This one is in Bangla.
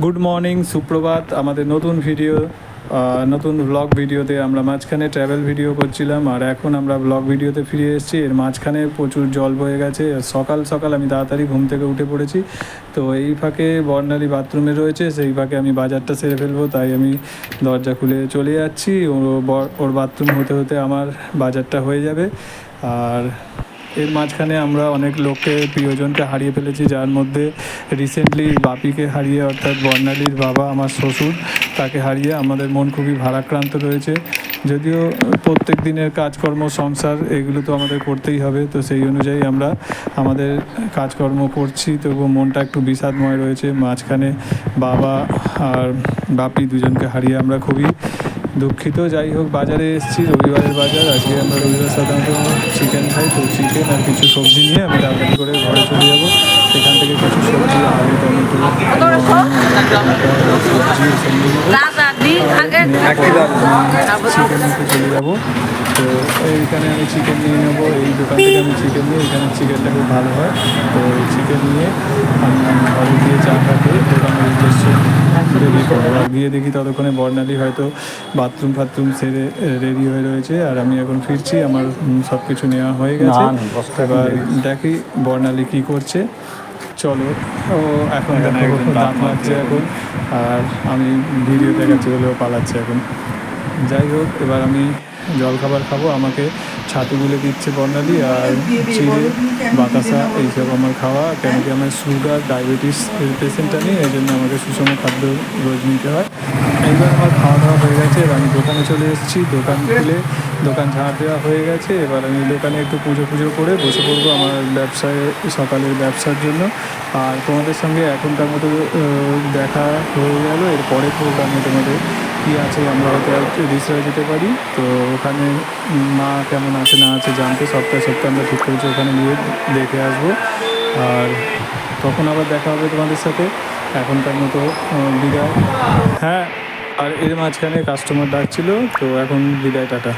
গুড মর্নিং সুপ্রভাত, আমাদের নতুন ভিডিও নতুন ব্লগ ভিডিওতে আমরা মাঝখানে ট্রাভেল ভিডিও করছিলাম, আর এখন আমরা ব্লগ ভিডিওতে ফিরে এসেছি। এর মাঝখানে প্রচুর জল বয়ে গেছে সকাল সকাল আমি তাড়াতাড়ি ঘুম থেকে উঠে পড়েছি। তো এই ফাঁকে বর্ণালী বাথরুমে রয়েছে, সেই ফাঁকে আমি বাজারটা সেরে ফেলব, তাই আমি দরজা খুলে চলে যাচ্ছি। ও, ব- ওর বাথরুম হতে হতে আমার বাজারটা হয়ে যাবে। আর এর মাঝখানে আমরা অনেক লোককে, প্রিয়জনকে হারিয়ে ফেলেছি, যার মধ্যে রিসেন্টলি বাপিকে হারিয়ে, অর্থাৎ বর্ণালীর বাবা, আমার শ্বশুর, তাকে হারিয়ে আমাদের মন খুবই ভারাক্রান্ত রয়েছে। যদিও প্রত্যেক দিনের কাজকর্ম, সংসার, এগুলো তো আমাদের করতেই হবে, তো সেই অনুযায়ী আমরা আমাদের কাজকর্ম করছি, তবুও মনটা একটু বিষাদময় রয়েছে। মাঝখানে বাবা আর বাপি দুজনকে হারিয়ে আমরা খুবই দুঃখিত যাই হোক বাজারে এসেছি রবিবারের বাজার আজকে আমরা রবিবার সাধারণত চিকেন খাই তো চিকেন আর কিছু সবজি নিয়ে আমি তাড়াতাড়ি করে ঘরে চলে যাব। সেখান থেকে কিছু সবজি আলু টমেটো সবজি নিয়ে চিকেন চলে যাব। তো এইখানে আমি চিকেন নিয়ে নেব এই দোকান থেকে আমি চিকেন নিই এখানে চিকেনটা খুব ভালো হয়। তো চিকেন নিয়ে আমি ঘরে গিয়ে চা খাতে দোকানের বেরিয়ে গিয়ে দেখি ততক্ষণে বর্ণালী হয়তো বাথরুম ফাথরুম সেরে রেডি হয়ে রয়েছে আর আমি এখন ফিরছি আমার সব কিছু নেওয়া হয়ে গেছে। এবার দেখি বর্ণালী কী করছে। চলো ও এখন দাঁত মারছে এখন আর আমি ভিডিও দেখাচ্ছি বলেও পালাচ্ছে এখন। যাই হোক এবার আমি জল খাবার খাব আমাকে ছাতু গুলে দিচ্ছে বর্ণালী আর চিড়ে বাতাসা এইসব আমার খাওয়া। কেন কি আমার সুগার ডায়াবেটিস পেশেন্ট আমি এই জন্য আমাকে সুষম খাদ্য রোজ নিতে হয়। এইবার আমার খাওয়া দাওয়া হয়ে গেছে এবার আমি দোকানে চলে এসেছি। দোকান খুলে দোকান ঝাড় দেওয়া হয়ে গেছে। এবার আমি দোকানে একটু পুজো পুজো করে বসে পড়ব আমার ব্যবসায় সকালের ব্যবসার জন্য। আর তোমাদের সঙ্গে এখনকার মতো দেখা হয়ে গেল। এরপরে প্রোগ্রামে তোমাদের কী আছে আমরা হয়তো রিসার্চ যেতে পারি। তো ওখানে মা কেমন আছে, না আছে জানতে সপ্তাহে সপ্তাহে আমরা ঠিক করেছি ওখানে গিয়ে দেখে আসব। আর তখন আবার দেখা হবে তোমাদের সাথে। এখনকার মতো বিদায়। হ্যাঁ আর এর মাঝখানে কাস্টমার ডাকছিল, তো এখন বিদায়, টাটা।